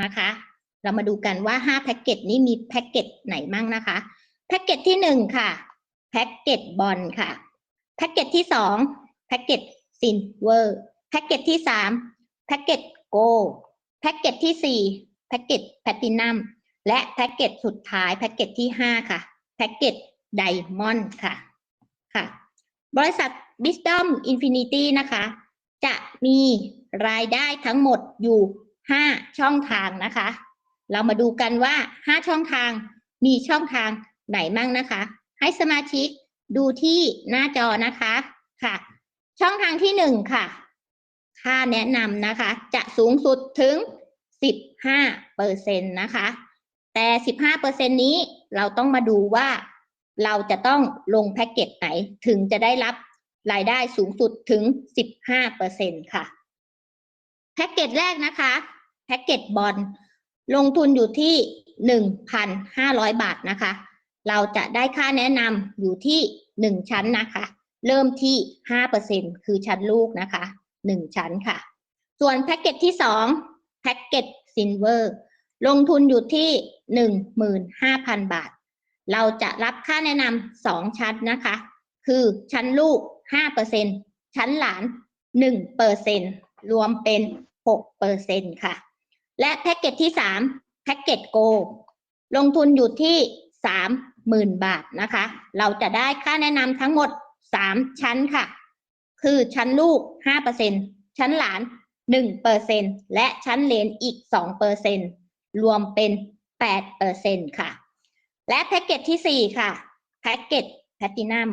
นะคะ เรามาดูกันว่าห้าแพ็กเกจนี้มีแพ็กเกจไหนมั่งนะคะ แพ็กเกจที่หนึ่งค่ะ แพ็กเกจบอลค่ะ แพ็กเกจที่สองแพ็กเกจซินเวอร์ แพ็กเกจที่สามแพ็กเกจโกแพ็กเกจที่สี่แพ็กเกจแพลตินัม และแพ็กเกจสุดท้าย แพ็กเกจที่ห้าค่ะ แพ็กเกจไดมอนด์ค่ะ ค่ะ บริษัท Wisdom Infinity นะคะ จะมีรายได้ทั้งหมดอยู่ 5 ช่องทางนะคะ เรามาดูกันว่า 5 ช่องทางมีช่องทางไหนมั่งนะคะ ให้สมาชิกดูที่หน้าจอนะคะค่ะ ช่องทางที่ 1 ค่ะ ค่าแนะนำนะคะ จะสูงสุดถึง 15เปอร์เซ็นต์นะคะ แต่ 15เปอร์เซ็นนี้เราต้องมาดูว่าเราจะต้องลงแพ็กเกจไหนถึงจะได้รับรายได้สูงสุดถึง 15เปอร์เซ็นค่ะ แพ็กเกจแรกนะคะ พ็กเกจบอลลงทุนอยู่ที่ 1,500 บาทนะคะ เราจะได้ค่าแนะนำอยู่ที่ 1 ชั้นนะคะ เริ่มที่ 5%คือชั้นลูกนะคะ 1 ชั้นค่ะ ส่วนแพ็กเกจที่ 2 แพ็กเกจซินเวอร์ลงทุนอยู่ที่ 15,000 บาท เราจะรับค่าแนะนำสองชั้นนะคะ คือชั้นลูก 5%ชั้นหลาน 1%รวมเป็น 6%ค่ะ และแพ็กเกจที่ 3 แพ็กเกจโก ลงทุนอยู่ที่ 30,000 บาทนะคะ เราจะได้ค่าแนะนำทั้งหมด 3 ชั้นค่ะ คือชั้นลูก 5%ชั้นหลาน 1%และชั้นเลนอีก 2%รวมเป็น 8%ค่ะ และแพ็กเกจที่ 4 ค่ะ แพ็กเกจแพลตินัม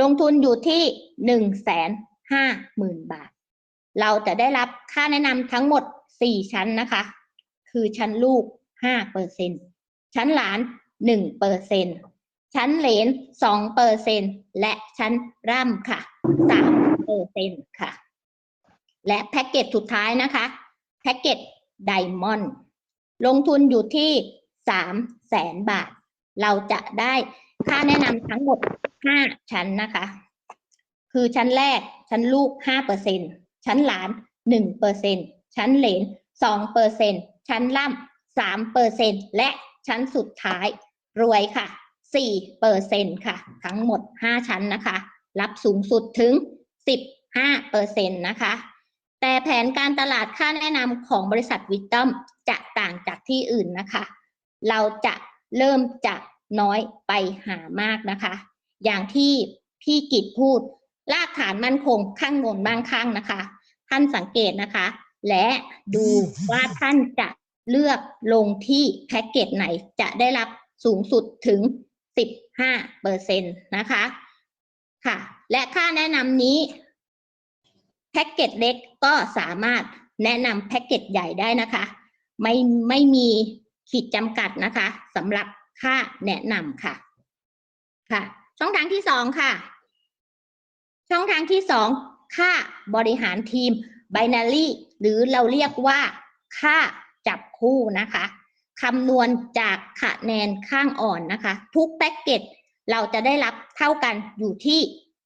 ลงทุนอยู่ที่หนึ่งแสนห้าหมื่นบาท เราจะได้รับค่าแนะนำทั้งหมด สี่ชั้นนะคะ คือชั้นลูกห้าเปอร์เซ็นชั้นหลานหนึ่งเปอร์เซ็นชั้นเหลนสองเปอร์เซ็นและชั้นร่ำค่ะสามเปอร์เซ็นค่ะ และแพ็กเกจสุดท้ายนะคะแพ็กเกจไดมอนด์ลงทุนอยู่ที่สามแสนบาท เราจะได้ค่าแนะนำทั้งหมดห้าชั้นนะคะ คือชั้นแรกชั้นลูกห้าเปอร์เซ็นชั้นหลานหนึ่งเปอร์เซ็น ชั้นเหลนสองเปอร์เซ็นชั้นล่ำสามเปอร์เซ็นและชั้นสุดท้ายรวยค่ะสี่เปอร์เซ็นค่ะ ทั้งหมดห้าชั้นนะคะ รับสูงสุดถึงสิบห้าเปอร์เซ็นนะคะ แต่แผนการตลาดค่าแนะนำของบริษัทวิตตอมจะต่างจากที่อื่นนะคะ เราจะเริ่มจากน้อยไปหามากนะคะ อย่างที่พี่กิจพูดรากฐานมั่นคงข้างบนบ้างข้างนะคะ ท่านสังเกตนะคะ และดูว่าท่านจะเลือกลงที่แพ็กเกจไหนจะได้รับสูงสุดถึง 15เปอร์เซ็นต์นะคะค่ะ และค่าแนะนำนี้แพ็กเกจเล็กก็สามารถแนะนำแพ็กเกจใหญ่ได้นะคะ ไม่ไม่มีขีดจำกัดนะคะสำหรับค่าแนะนำค่ะ ค่ะ ช่องทางที่สองค่ะ ช่องทางที่สองค่าบริหารทีม binary หรือเราเรียกว่าค่าจับคู่นะคะคำนวณจากคะแนนข้างอ่อนนะคะ ทุกแพ็กเกจเราจะได้รับเท่ากันอยู่ที่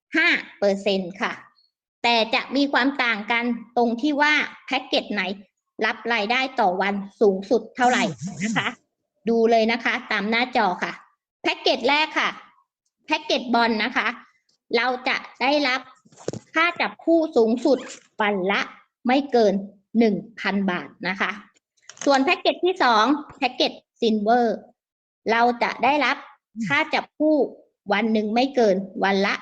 5เปอร์เซ็นค่ะ แต่จะมีความต่างกันตรงที่ว่าแพ็กเกจไหนรับรายได้ต่อวันสูงสุดเท่าไหร่นะคะ ดูเลยนะคะตามหน้าจอค่ะ แพ็กเกจแรกค่ะ แพ็กเกจบอลนะคะ เราจะได้รับ ค่าจับคู่สูงสุดวันละไม่เกิน 1,000 บาทนะคะ ส่วนแพ็กเกจที่สองแพ็กเกจซินเวอร์เราจะได้รับค่าจับคู่วันหนึ่งไม่เกินวันละ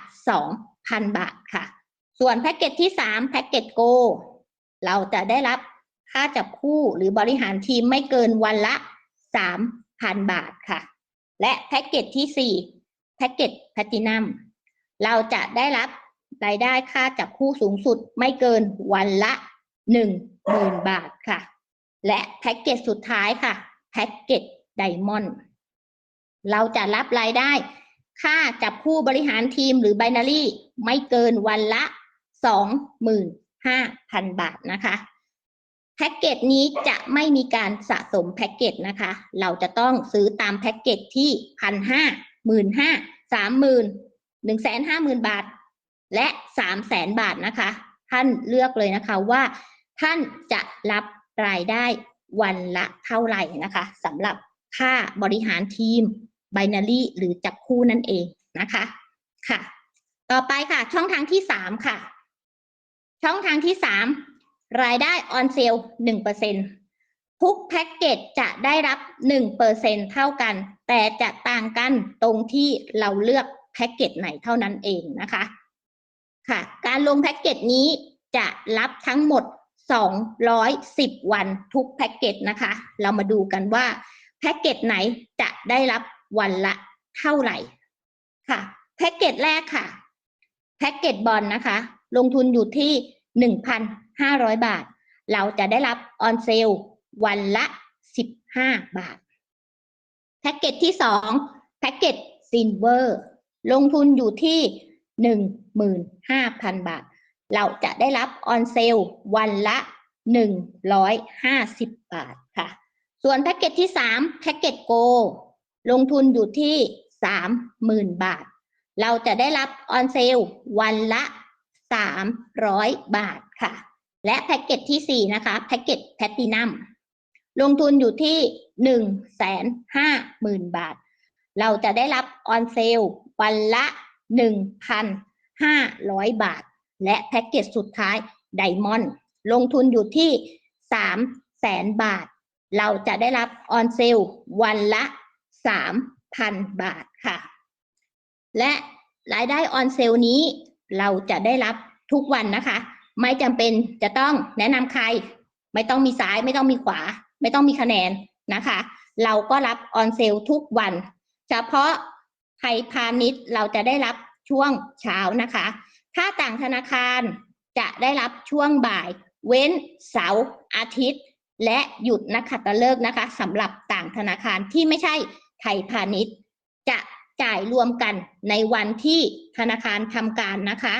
2,000 บาทค่ะ ส่วนแพ็กเกจที่สามแพ็กเกจโก เราจะได้รับค่าจับคู่หรือบริหารทีมไม่เกินวันละ 3,000 บาทค่ะ และแพ็กเกจที่สี่แพ็กเกจแพลตินัมเราจะได้รับ รายได้ค่าจับคู่สูงสุดไม่เกินวันละหนึ่งหมื่นบาทค่ะ และแพ็กเกจสุดท้ายค่ะแพ็กเกจไดมอนด์เราจะรับรายได้ ค่าจับคู่บริหารทีมหรือไบนารี่ไม่เกินวันละสองหมื่นห้าพันบาทนะคะแพ็กเกจนี้จะไม่มีการสะสมแพ็กเกจนะคะ เราจะต้องซื้อตามแพ็กเกจที่พันห้าหมื่นห้าสามหมื่นหนึ่งแสนห้าหมื่นบาท และสามแสนบาทนะคะ ท่านเลือกเลยนะคะว่าท่านจะรับรายได้วันละเท่าไหร่นะคะสำหรับค่าบริหารทีม binary หรือจับคู่นั่นเองนะคะค่ะ ต่อไปค่ะ ช่องทางที่สามค่ะ ช่องทางที่สามรายได้ออนเซลหนึ่งเปอร์เซ็นทุกแพ็กเกจจะได้รับหนึ่งเปอร์เซ็นเท่ากัน แต่จะต่างกันตรงที่เราเลือกแพ็กเกจไหนเท่านั้นเองนะคะ ค่ะ การลงแพ็กเกจนี้จะรับทั้งหมด 210 วันทุกแพ็กเกจนะคะ เรามาดูกันว่าแพ็กเกจไหนจะได้รับวันละเท่าไหร่ค่ะ แพ็กเกจแรกค่ะ แพ็กเกจบอลนะคะ ลงทุนอยู่ที่ 1,500 บาท เราจะได้รับออนเซลวันละ 15 บาท แพ็กเกจที่สองแพ็กเกจซินเวอร์ ลงทุนอยู่ที่ 15,000 บาท เราจะได้รับออนเซลวันละ 150 บาทค่ะ ส่วนแพ็กเกจที่ 3 แพ็กเกจโก ลงทุนอยู่ที่ 30,000 บาท เราจะได้รับออนเซลวันละ 300 บาทค่ะ และแพ็กเกจที่ 4 นะคะแพ็กเกจแพตตินัมลงทุนอยู่ที่ 150,000 บาท เราจะได้รับออนเซลวันละ 1,500 บาท และแพ็กเกจสุดท้ายไดมอนด์ลงทุนอยู่ที่ 3 แสนบาท เราจะได้รับออนเซลวันละ 3,000 บาทค่ะ และรายได้ออนเซลนี้เราจะได้รับทุกวันนะคะ ไม่จำเป็นจะต้องแนะนำใคร ไม่ต้องมีซ้ายไม่ต้องมีขวา ไม่ต้องมีคะแนนนะคะ เราก็รับออนเซลทุกวัน เฉพาะ ไทยพาณิชย์เราจะได้รับช่วงเช้านะคะ ถ้าต่างธนาคารจะได้รับช่วงบ่าย เว้นเสาร์อาทิตย์ และหยุดนักขัตฤกษ์นะคะสำหรับต่างธนาคารที่ไม่ใช่ไทยพาณิชย์ จะจ่ายรวมกันในวันที่ธนาคารทำการนะคะ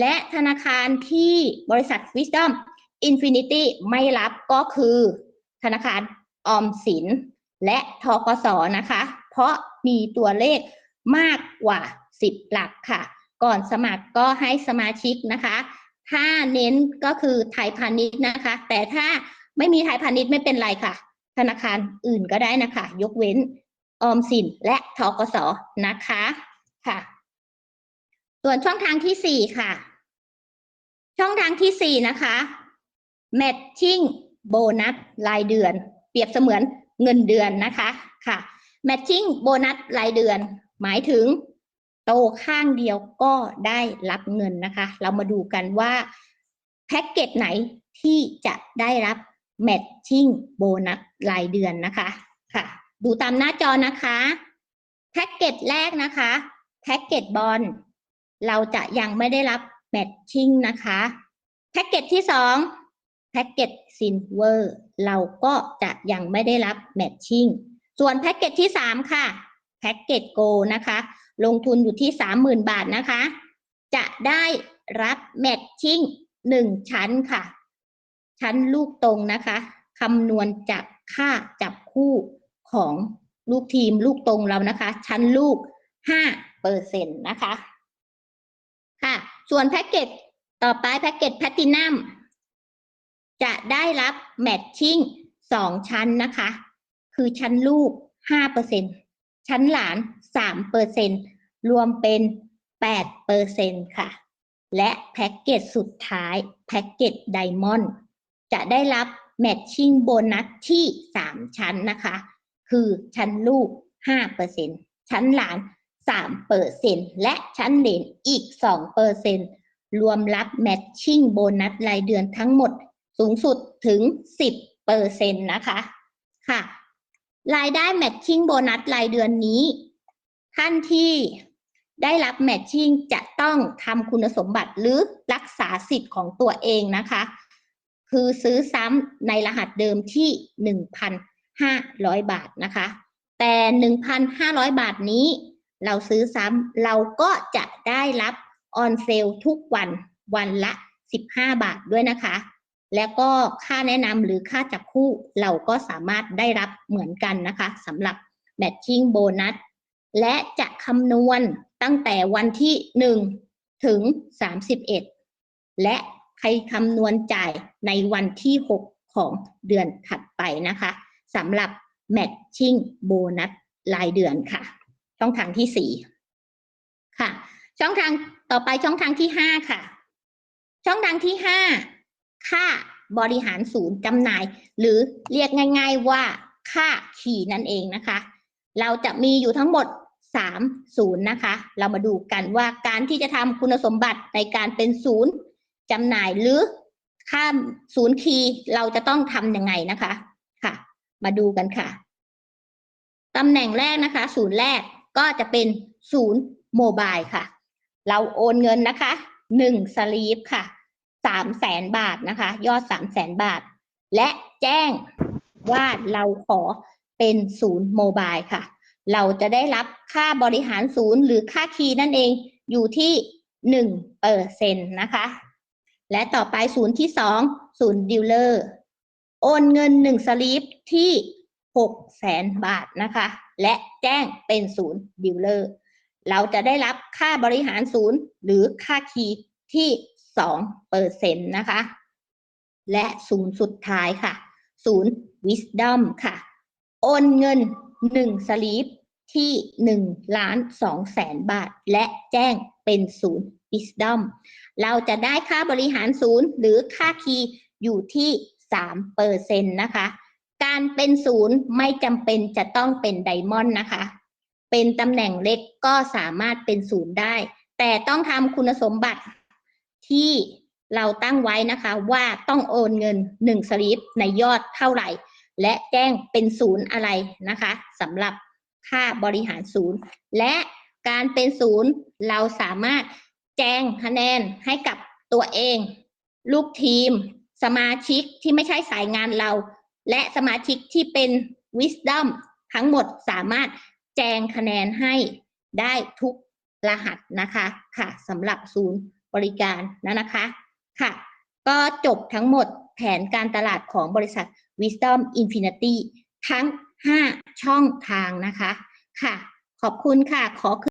และธนาคารที่บริษัท Wisdom Infinity ไม่รับก็คือธนาคารออมสินและทกสนะคะ เพราะมีตัวเลข มากกว่า 10 หลักค่ะ ก่อนสมัครก็ให้สมาชิกนะคะ ถ้าเน้นก็คือไทยพาณิชย์นะคะ แต่ถ้าไม่มีไทยพาณิชย์ไม่เป็นไรค่ะ ธนาคารอื่นก็ได้นะคะ ยกเว้นออมสินและทกสนะคะค่ะ ส่วนช่องทางที่สี่ค่ะ ช่องทางที่สี่นะคะ matching โบนัสรายเดือน เปรียบเสมือนเงินเดือนนะคะค่ะ matching โบนัสรายเดือน หมายถึงโตข้างเดียวก็ได้รับเงินนะคะ เรามาดูกันว่าแพ็กเกจไหนที่จะได้รับ matching โบนัสรายเดือนนะคะค่ะ ดูตามหน้าจอนะคะแพ็กเกจแรกนะคะแพ็กเกจบอลเราจะยังไม่ได้รับ matching นะคะแพ็กเกจที่สองแพ็กเกจซินเวอร์เราก็จะยังไม่ได้รับ matching ส่วนแพ็กเกจที่สามค่ะ แพ็กเกจโกนะคะ ลงทุนอยู่ที่สามหมื่นบาทนะคะ จะได้รับ matching หนึ่งชั้นค่ะ ชั้นลูกตรงนะคะคำนวณจากค่าจับคู่ของลูกทีมลูกตรงเรานะคะ ชั้นลูกห้าเปอร์เซ็นต์นะคะ ค่ะ ส่วนแพ็กเกจต่อไปแพ็กเกจแพตตินัมจะได้รับแมทชิ่งสองชั้นนะคะ คือชั้นลูกห้าเปอร์เซ็น ชั้นหลานสามเปอร์เซ็นรวมเป็นแปดเปอร์เซ็นค่ะ และแพ็กเกจสุดท้ายแพ็กเกจไดมอนด์จะได้รับแมทชิ่งโบนัสที่สามชั้นนะคะ คือชั้นลูกห้าเปอร์เซ็นชั้นหลานสามเปอร์เซ็นและชั้นเหลนอีกสองเปอร์เซ็นรวมรับแมทชิ่งโบนัสรายเดือนทั้งหมดสูงสุดถึงสิบเปอร์เซ็นนะคะ ค่ะ รายได้แมทชิ่งโบนัสรายเดือนนี้ ท่านที่ได้รับแมทชิ่งจะต้องทำคุณสมบัติหรือรักษาสิทธิ์ของตัวเองนะคะ คือซื้อซ้ำในรหัสเดิมที่หนึ่งพันห้าร้อยบาทนะคะ แต่หนึ่งพันห้าร้อยบาทนี้ เราซื้อซ้ำเราก็จะได้รับออนเซลทุกวันวันละสิบห้าบาทด้วยนะคะ แล้วก็ค่าแนะนำหรือค่าจับคู่เราก็สามารถได้รับเหมือนกันนะคะสำหรับ matching bonus และจะคำนวณตั้งแต่วันที่หนึ่งถึงสามสิบเอ็ดและใครคำนวณจ่ายในวันที่หกของเดือนถัดไปนะคะสำหรับ matching bonus รายเดือนค่ะ ช่องทางที่สี่ค่ะ ช่องทางต่อไปช่องทางที่ห้าค่ะ ช่องทางที่ห้า ค่าบริหารศูนย์จำหน่าย หรือเรียกง่าย ๆว่าค่าขี่นั่นเองนะคะ เราจะมีอยู่ทั้งหมดสามศูนย์นะคะ เรามาดูกันว่าการที่จะทำคุณสมบัติในการเป็นศูนย์จำหน่ายหรือค่าศูนย์คีย์เราจะต้องทำยังไงนะคะค่ะ มาดูกันค่ะตำแหน่งแรกนะคะ ศูนย์แรกก็จะเป็นศูนย์โมบายค่ะ เราโอนเงินนะคะหนึ่งสลีปค่ะ สามแสนบาทนะคะ ยอดสามแสนบาท และแจ้งว่าเราขอเป็นศูนย์โมบายค่ะ เราจะได้รับค่าบริหารศูนย์หรือค่าคีย์นั่นเองอยู่ที่หนึ่งเปอร์เซ็นต์นะคะ และต่อไปศูนย์ที่สองศูนย์ดีลเลอร์โอนเงินหนึ่งสลีปที่หกแสนบาทนะคะ และแจ้งเป็นศูนย์ดีลเลอร์เราจะได้รับค่าบริหารศูนย์หรือค่าคีย์ที่ สองเปอร์เซ็นต์นะคะ และศูนย์สุดท้ายค่ะ ศูนย์ wisdom ค่ะ โอนเงินหนึ่งสลีปที่หนึ่งล้านสองแสนบาท และแจ้งเป็นศูนย์ wisdom เราจะได้ค่าบริหารศูนย์หรือค่าคีย์อยู่ที่สามเปอร์เซ็นต์นะคะ การเป็นศูนย์ไม่จำเป็นจะต้องเป็นไดมอนด์นะคะ เป็นตำแหน่งเล็กก็สามารถเป็นศูนย์ได้ แต่ต้องทำคุณสมบัติ ที่เราตั้งไว้นะคะว่าต้องโอนเงินหนึ่งสลิปในยอดเท่าไหร่ และแจ้งเป็นศูนย์อะไรนะคะสำหรับค่าบริหารศูนย์ และการเป็นศูนย์เราสามารถแจ้งคะแนนให้กับตัวเอง ลูกทีม สมาชิกที่ไม่ใช่สายงานเรา และสมาชิกที่เป็น Wisdom ทั้งหมดสามารถแจงคะแนนให้ได้ทุกรหัสนะคะค่ะสำหรับศูนย์ บริการนะนะคะค่ะ ก็จบทั้งหมดแผนการตลาดของบริษัท Wisdom Infinity ทั้ง 5 ช่องทางนะคะ ค่ะ ขอบคุณค่ะขอ